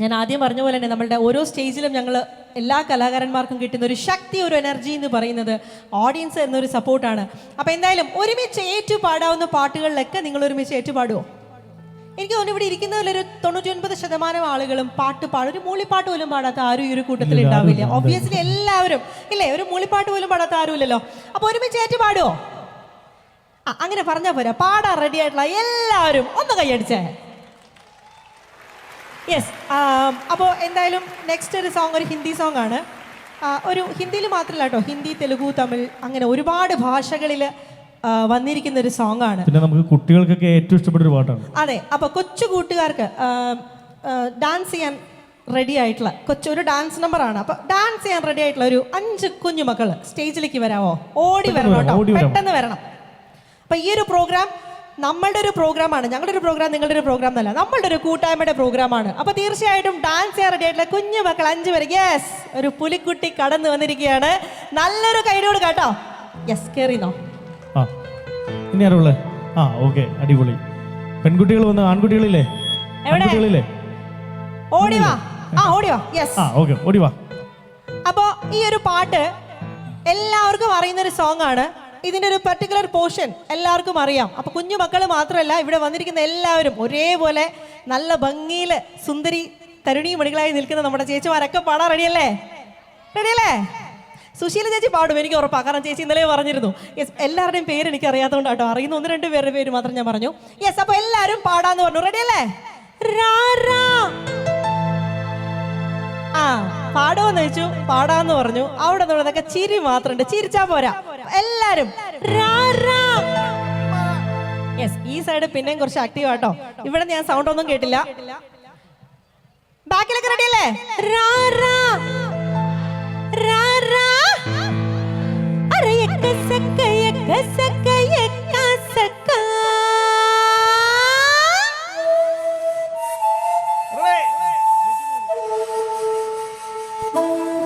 ഞാൻ ആദ്യം പറഞ്ഞ പോലെ തന്നെ നമ്മളുടെ ഓരോ സ്റ്റേജിലും ഞങ്ങൾ എല്ലാ കലാകാരന്മാർക്കും കിട്ടുന്ന ഒരു ശക്തി ഒരു എനർജി എന്ന് പറയുന്നത് ഓഡിയൻസ് എന്നൊരു സപ്പോർട്ടാണ് അപ്പോൾ എന്തായാലും ഒരുമിച്ച് ഏറ്റുപാടാവുന്ന പാട്ടുകളിലൊക്കെ നിങ്ങൾ ഒരുമിച്ച് ഏറ്റുപാടുമോ എനിക്ക് തോന്നുന്നു ഇവിടെ ഇരിക്കുന്നതിലൊരു തൊണ്ണൂറ്റി ഒൻപത് ശതമാനം ആളുകളും പാട്ട് പാടും ഒരു മൂളിപ്പാട്ട് പോലും പാടാത്ത ആരും ഈ ഒരു കൂട്ടത്തിൽ ഉണ്ടാവില്ല. ഒബ്വിയസ്ലി എല്ലാവരും ഇല്ലേ? ഒരു മൂളിപ്പാട്ട് പോലും പാടാത്ത ആരുമില്ലല്ലോ. അപ്പോൾ ഒരുമിച്ച് ഏറ്റുപാടുമോ അങ്ങനെ പറഞ്ഞാൽ പോരാ. പാടാൻ റെഡി ആയിട്ടുള്ള എല്ലാവരും ഒന്ന് കൈയടിച്ചേ. യെസ് അപ്പോൾ എന്തായാലും നെക്സ്റ്റ് ഒരു സോങ് ഒരു ഹിന്ദി സോങ് ആണ്. ഒരു ഹിന്ദിയിൽ മാത്രമല്ല കേട്ടോ ഹിന്ദി തെലുഗു തമിഴ് അങ്ങനെ ഒരുപാട് ഭാഷകളിൽ വന്നിരിക്കുന്ന ഒരു സോങ് ആണ്. പിന്നെ നമുക്ക് കുട്ടികൾക്കൊക്കെ ഏറ്റവും ഇഷ്ടപ്പെട്ട ഒരു പാട്ടാണ്. അതെ അപ്പോൾ കൊച്ചു കൂട്ടുകാർക്ക് ഡാൻസ് ചെയ്യാൻ റെഡി ആയിട്ടുള്ള കൊച്ചു ഒരു ഡാൻസ് നമ്പർ ആണ്. അപ്പൊ ഡാൻസ് ചെയ്യാൻ റെഡി ആയിട്ടുള്ള ഒരു അഞ്ച് കുഞ്ഞു മക്കൾ സ്റ്റേജിലേക്ക് വരാമോ? ഓടി വരണം കേട്ടോ പെട്ടെന്ന് വരണം. അപ്പൊ ഈ ഒരു പ്രോഗ്രാം നമ്മളുടെ ഒരു പ്രോഗ്രാമാണ് ഞങ്ങളുടെ ഒരു പ്രോഗ്രാം നിങ്ങളുടെ ഒരു പ്രോഗ്രാം എന്നല്ല. നമ്മളുടെ ഒരു കൂട്ടായ്മയുടെ പ്രോഗ്രാമാണ് അപ്പോൾ തീർച്ചയായിട്ടും ഡാൻസ് ചെയ്യാൻ ആയിട്ടുള്ള കുഞ്ഞു മക്കൾ അഞ്ച് പേര്. യെസ് ഒരു പുലിക്കുട്ടി കടന്നു വന്നിരിക്കുകയാണ്. നല്ലൊരു കൈനോട് കേട്ടോ. യെസ് കയറിന്നോ ആ. ഇനി ആ ഓക്കെ അടിപൊളി. പെൺകുട്ടികൾ വന്ന് ആൺകുട്ടികളില്ലേ? എവിടെ? ആൺകുട്ടികളില്ലേ? ഓടി വാ. ആ ഓടി വാ. യെസ് ആ ഓക്കെ ഓടി വാ. അപ്പോൾ ഈ ഒരു പാട്ട് എല്ലാവർക്കും അറിയുന്ന ഒരു സോങ് ആണ്. ഇതിന്റെ ഒരു പെർട്ടിക്കുലർ പോർഷൻ എല്ലാവർക്കും അറിയാം. അപ്പോൾ കുഞ്ഞു മക്കൾ മാത്രമല്ല ഇവിടെ വന്നിരിക്കുന്ന എല്ലാവരും ഒരേപോലെ നല്ല ഭംഗിയിൽ സുന്ദരി തരുണി മണികളായി നിൽക്കുന്ന നമ്മുടെ ചേച്ചിമാരൊക്കെ പാടാൻ റെഡിയല്ലേ? റെഡിയല്ലേ? സുശീല ചേച്ചി പാടും എനിക്ക് ഉറപ്പാണ് കാരണം ചേച്ചി ഇന്നലെ പറഞ്ഞിരുന്നു. യെസ് എല്ലാവരുടെയും പേര് എനിക്ക് അറിയാത്തതുകൊണ്ട് കേട്ടോ. അറിയുന്ന ഒന്ന് രണ്ട് പേരുടെ പേര് മാത്രം ഞാൻ പറഞ്ഞു. യെസ് അപ്പോൾ എല്ലാവരും പാടാന്ന് പറഞ്ഞു. റെഡിയല്ലേ രാ. പാടുമെന്ന് ചോദിച്ചു പാടാന്ന് പറഞ്ഞു. അവിടെ നിന്നൊക്കെ ചിരി മാത്രമുണ്ട്. ചിരിച്ചാ പോരാ. എല്ലാരും യെസ് ഈ സൈഡ് പിന്നെയും കുറച്ച് ആക്റ്റീവ് ആട്ടോ. ഇവിടെ ഞാൻ സൗണ്ട് ഒന്നും കേട്ടില്ല. ബാക്കിലൊക്കെ റെഡിയല്ലേ.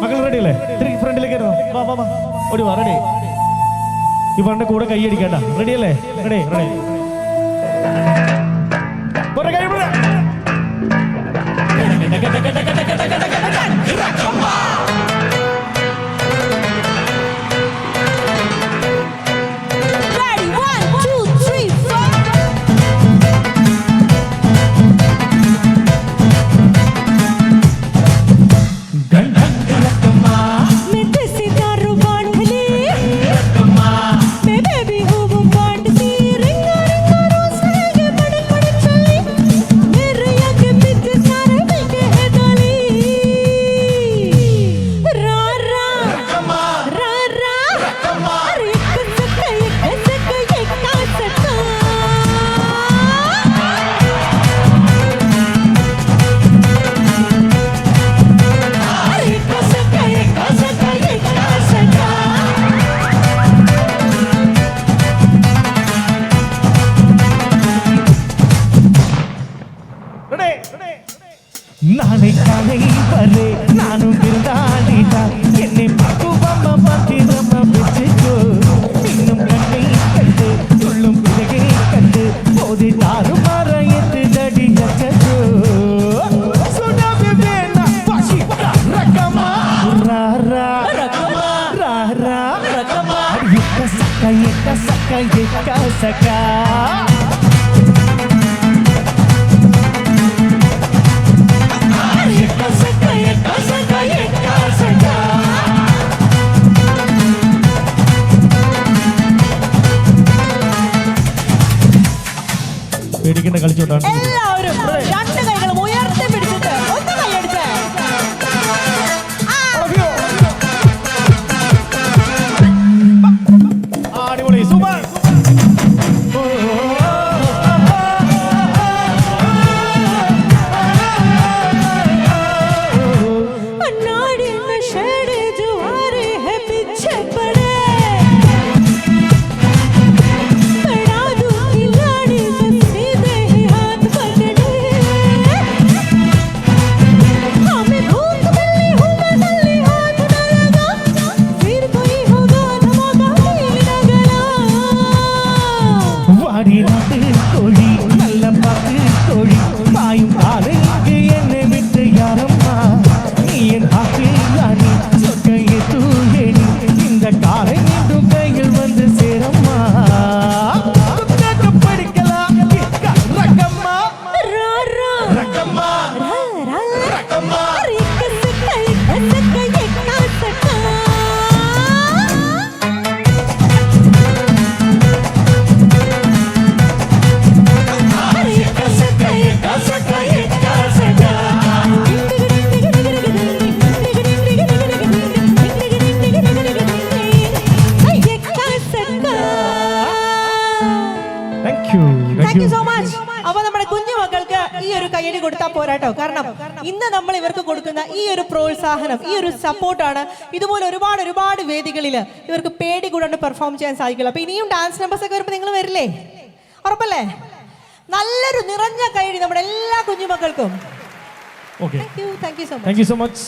മക്കൾ റെഡി അല്ലേ? ഇത്തിരി ഫ്രണ്ടിലേക്ക്. വാ വാ വാ. ഓടി വാ റെഡി ഈ പറഞ്ഞ കൂടെ കൈ അടിക്കണ്ട റെഡി അല്ലേ? റെഡി റെഡി நாளை நாளை வரே. நானும் இருந்தாடிடா என்னை பாக்குவாம பத்திரமா வச்சுக்கோ. இன்னும் கண்ணை கண்டு சொல்லும் பிறகே கண்டு போது தாரும் மாற எட்டு தடி நச்சோ சக்கா சக்கா. പേടിക്കേണ്ട കളിച്ചോട്ടാണ്. എല്ലാവരും രണ്ട് കൈകളും 你。താങ്ക് യു സോ മച്ച് അപ്പൊ നമ്മുടെ കുഞ്ഞു മക്കൾക്ക് ഈ ഒരു കയ്യടി കൊടുത്താൽ പോരാട്ടോ കാരണം ഇന്ന് നമ്മൾ ഇവർക്ക് കൊടുക്കുന്ന ഈ ഒരു പ്രോത്സാഹനം ഈ ഒരു സപ്പോർട്ടാണ് ഇതുപോലെ ഒരുപാട് ഒരുപാട് വേദികളിൽ ഇവർക്ക് പേടി കൂടാണ്ട് പെർഫോം ചെയ്യാൻ സാധിക്കില്ല അപ്പൊ ഇനിയും ഡാൻസ് നമ്പേഴ്സ് ഒക്കെ വരുമ്പോൾ നിങ്ങൾ വരില്ലേ? ഉറപ്പല്ലേ? നല്ലൊരു നിറഞ്ഞ കൈയടി നമ്മുടെ എല്ലാ കുഞ്ഞുമക്കൾക്കും thank you thank you so much